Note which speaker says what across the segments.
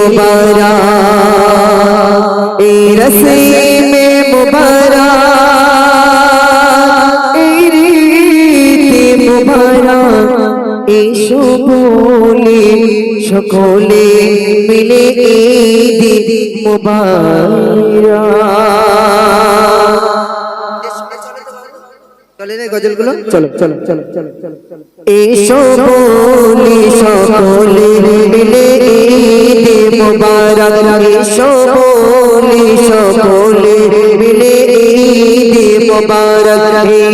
Speaker 1: दोबारा ए रसे में मुबारा মুবারা এসো বলে সকলে মিলে ঈদ মুবারা চলে রে চলো চলো চলো চলো চলো চলো এসো বলে সকলে মিলে মুবারক এসো বলি সকলে মিলে ঈদ মুবারক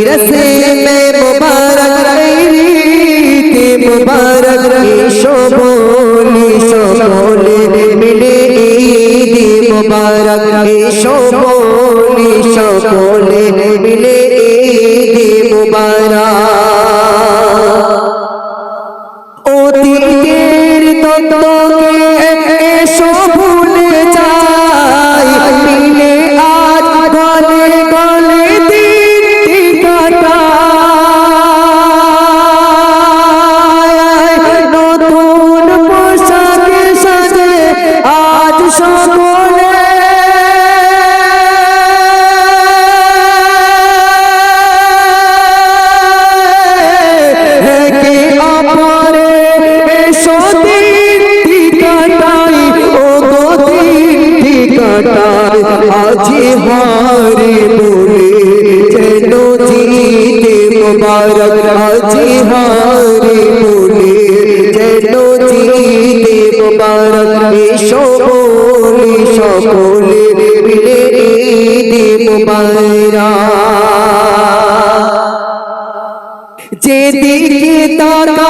Speaker 1: রসে মে মুবারক ঈদ মুবারক এসো বলি সকলে মিলে ঈদ মুবারক এসো বলি সকলে মিলে ঈদ মুবারক আজি হারে বলে যেন জিতে মুবারক আজি হারে বলে যেন জিতে সকলে মিলে তাকাই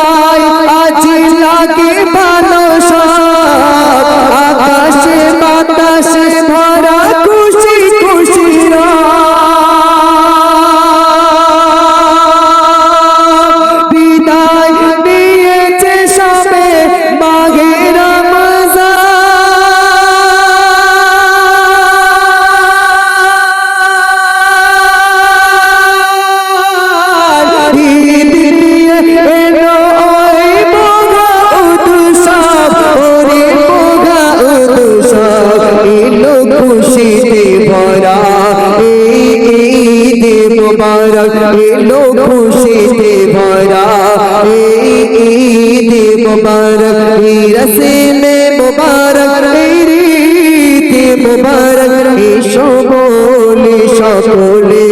Speaker 1: খুশিতে ভরা ঈদ এলো খুশিতে ভরা ঈদ মুবারক রসমে মুবারক সকলে